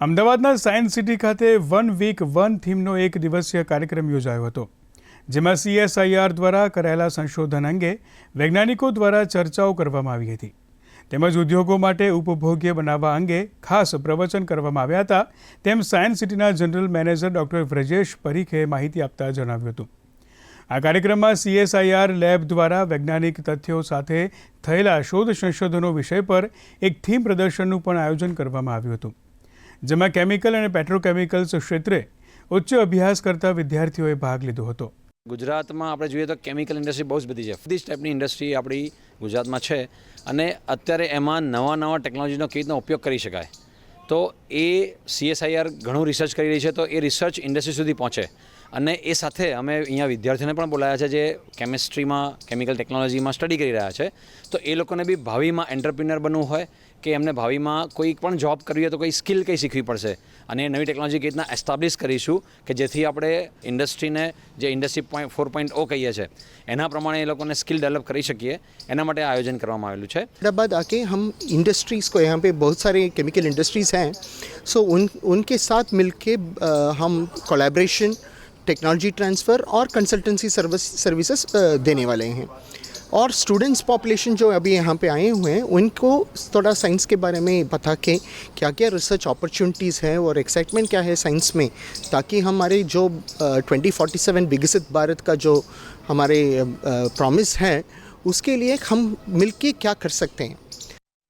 અમદાવાદના science city ખાતે one week one થીમનો એક દિવસીય કાર્યક્રમ યોજાયો હતો, જેમાં સીએસઆઈઆર દ્વારા કરાયેલા સંશોધન અંગે વૈજ્ઞાનિકો દ્વારા ચર્ચાઓ કરવામાં આવી હતી. તેમજ ઉદ્યોગો માટે ઉપભોગ્ય બનાવવા અંગે ખાસ પ્રવચન કરવામાં આવ્યા હતા, તેમ સાયન્સ સિટીના જનરલ મેનેજર ડોક્ટર વ્રજેશ પરીખે માહિતી આપતા જણાવ્યું હતું. આ કાર્યક્રમમાં સીએસઆઈઆર લેબ દ્વારા વૈજ્ઞાનિક તથ્યો સાથે થયેલા શોધ સંશોધનો વિષય પર એક થીમ પ્રદર્શનનું પણ આયોજન કરવામાં આવ્યું હતું. જેમાં કેમિકલ અને પેટ્રોકેમિકલ્સ ક્ષેત્રે ઉચ્ચ અભ્યાસ કરતા વિદ્યાર્થીઓએ ભાગ લીધો હતો. ગુજરાતમાં આપણે જોઈએ તો કેમિકલ ઇન્ડસ્ટ્રી બહુ જ બધી છે. બધી જ ટાઈપની ઇન્ડસ્ટ્રી આપણી ગુજરાતમાં છે અને અત્યારે એમાં નવા નવા ટેકનોલોજીનો કેવી રીતના ઉપયોગ કરી શકાય. તો એ સીએસઆઈઆર ઘણું રિસર્ચ કરી રહી છે, તો એ રિસર્ચ ઇન્ડસ્ટ્રી સુધી પહોંચે. અને એ સાથે અમે અહીંયા વિદ્યાર્થીઓને પણ બોલાયા છે જે કેમિસ્ટ્રીમાં કેમિકલ ટેકનોલોજીમાં સ્ટડી કરી રહ્યા છે તો એ લોકોને બી ભાવિમાં એન્ટરપ્રિનર બનવું હોય કે એમને ભાવિમાં કોઈ પણ જોબ કરવી હોય તો કોઈ સ્કિલ કઈ શીખવી પડશે અને એ નવી ટેકનોલોજી કેવી રીતના એસ્ટાબ્લિશ કરીશું કે જેથી આપણે ઇન્ડસ્ટ્રીને જે industry point four point O કહીએ છીએ એના પ્રમાણે એ લોકોને સ્કિલ ડેવલપ કરી શકીએ એના માટે આ આયોજન કરવામાં આવેલું છે हैदराबाद आके हम इंडस्ट्रीज़ को यहाँ पे बहुत सारे केमिकल इंडस्ट्रीज़ हैं सो उन उनके साथ मिलके अ, हम कोलैबोरेशन टेक्नोलॉजी ट्रांसफ़र और कंसल्टेंसी सर्विस सर्विसेज़ देने वाले हैं। और स्टूडेंट्स पॉपुलेशन जो अभी यहाँ पे आए हुए हैं, उनको थोड़ा साइंस के बारे में बता के क्या क्या रिसर्च अपॉर्चुनिटीज़ हैं और एक्साइटमेंट क्या है साइंस में, ताकि हमारे जो ट्वेंटी फोर्टी सेवन विकसित भारत का जो हमारे प्रॉमिस है, उसके लिए हम मिलके क्या कर सकते हैं।